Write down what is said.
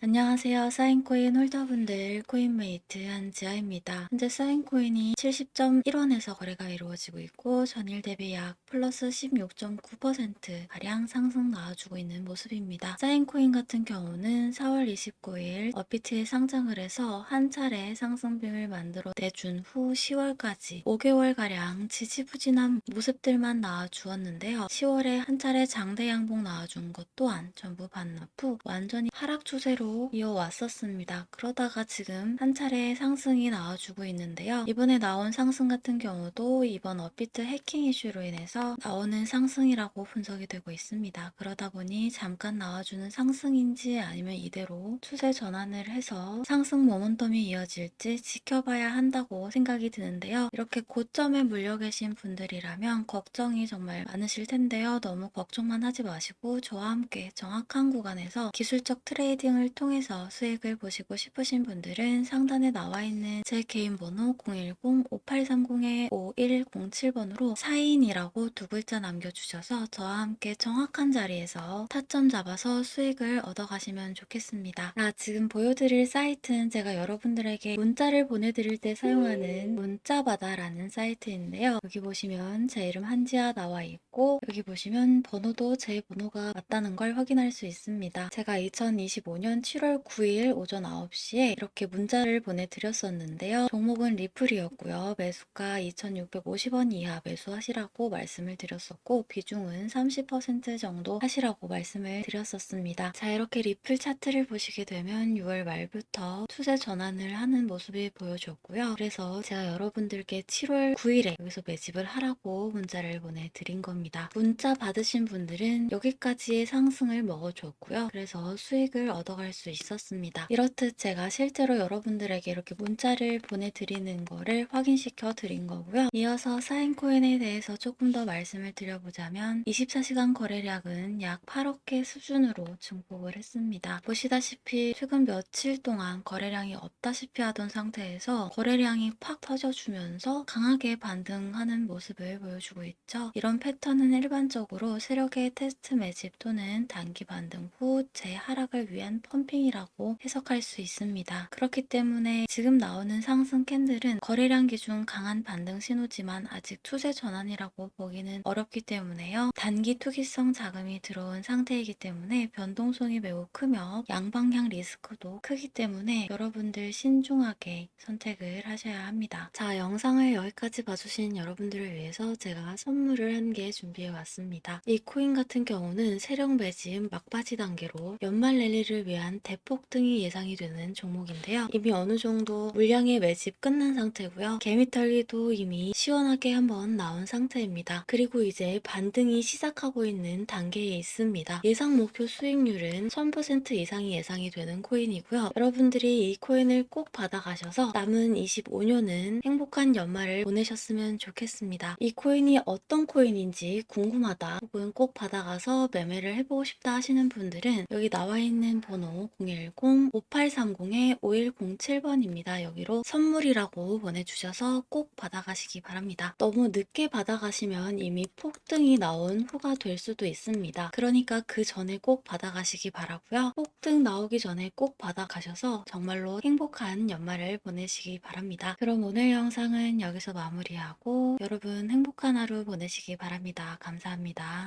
안녕하세요. 사인코인 홀더분들 코인메이트 한지아입니다. 현재 사인코인이 70.1원에서 거래가 이루어지고 있고 전일 대비 약 플러스 16.9% 가량 상승 나와주고 있는 모습입니다. 사인코인 같은 경우는 4월 29일 업비트에 상장을 해서 한 차례 상승빔을 만들어 내준 후 10월까지 5개월 가량 지지부진한 모습들만 나와주었는데요. 10월에 한 차례 장대 양봉 나와준 것 또한 전부 반납 후 완전히 하락 추세로 이어왔었습니다. 그러다가 지금 한 차례 상승이 나와주고 있는데요. 이번에 나온 상승 같은 경우도 이번 업비트 해킹 이슈로 인해서 나오는 상승이라고 분석이 되고 있습니다. 그러다 보니 잠깐 나와주는 상승인지 아니면 이대로 추세 전환을 해서 상승 모멘텀이 이어질지 지켜봐야 한다고 생각이 드는데요. 이렇게 고점에 물려 계신 분들이라면 걱정이 정말 많으실 텐데요. 너무 걱정만 하지 마시고 저와 함께 정확한 구간에서 기술적 트레이딩을 통해서 수익을 보시고 싶으신 분들은 상단에 나와 있는 제 개인 번호 010-5830-5107번으로 사인이라고 두 글자 남겨주셔서 저와 함께 정확한 자리에서 타점 잡아서 수익을 얻어가시면 좋겠습니다. 자, 지금 보여드릴 사이트는 제가 여러분들에게 문자를 보내드릴 때 사용하는 문자바다라는 사이트인데요. 여기 보시면 제 이름 한지아 나와 있고 여기 보시면 번호도 제 번호가 맞다는 걸 확인할 수 있습니다. 제가 2025년 7월 9일 오전 9시에 이렇게 문자를 보내드렸었는데요. 종목은 리플이었고요. 매수가 2,650원 이하 매수하시라고 말씀을 드렸었고 비중은 30% 정도 하시라고 말씀을 드렸었습니다. 자 이렇게 리플 차트를 보시게 되면 6월 말부터 추세 전환을 하는 모습이 보여줬고요. 그래서 제가 여러분들께 7월 9일에 여기서 매집을 하라고 문자를 보내드린 겁니다. 문자 받으신 분들은 여기까지의 상승을 먹어줬고요. 그래서 수익을 얻어갈 수 있었습니다. 이렇듯 제가 실제로 여러분들에게 이렇게 문자를 보내드리는 거를 확인시켜 드린 거고요. 이어서 사인코인에 대해서 조금 더 말씀을 드려보자면 24시간 거래량은 약 8억 개 수준으로 증폭을 했습니다. 보시다시피 최근 며칠 동안 거래량이 없다시피 하던 상태에서 거래량이 팍 터져주면서 강하게 반등하는 모습을 보여주고 있죠. 이런 패턴은 일반적으로 세력의 테스트 매집 또는 단기 반등 후 재하락을 위한 펌 핑이라고 해석할 수 있습니다. 그렇기 때문에 지금 나오는 상승 캔들은 거래량 기준 강한 반등 신호지만 아직 추세 전환이라고 보기는 어렵기 때문에요. 단기 투기성 자금이 들어온 상태이기 때문에 변동성이 매우 크며 양방향 리스크도 크기 때문에 여러분들 신중하게 선택을 하셔야 합니다. 자, 영상을 여기까지 봐주신 여러분들을 위해서 제가 선물을 한 개 준비해 왔습니다. 이 코인 같은 경우는 세력 매집 막바지 단계로 연말 랠리를 위한 대폭등이 예상이 되는 종목인데요. 이미 어느 정도 물량의 매집 끝난 상태고요. 개미털기도 이미 시원하게 한번 나온 상태입니다. 그리고 이제 반등이 시작하고 있는 단계에 있습니다. 예상 목표 수익률은 1000% 이상이 예상이 되는 코인이고요. 여러분들이 이 코인을 꼭 받아가셔서 남은 25년은 행복한 연말을 보내셨으면 좋겠습니다. 이 코인이 어떤 코인인지 궁금하다 혹은 꼭 받아가서 매매를 해보고 싶다 하시는 분들은 여기 나와 있는 번호 010-5830-5107번입니다. 여기로 선물이라고 보내주셔서 꼭 받아가시기 바랍니다. 너무 늦게 받아가시면 이미 폭등이 나온 후가 될 수도 있습니다. 그러니까 그 전에 꼭 받아가시기 바라고요. 폭등 나오기 전에 꼭 받아가셔서 정말로 행복한 연말을 보내시기 바랍니다. 그럼 오늘 영상은 여기서 마무리하고 여러분 행복한 하루 보내시기 바랍니다. 감사합니다.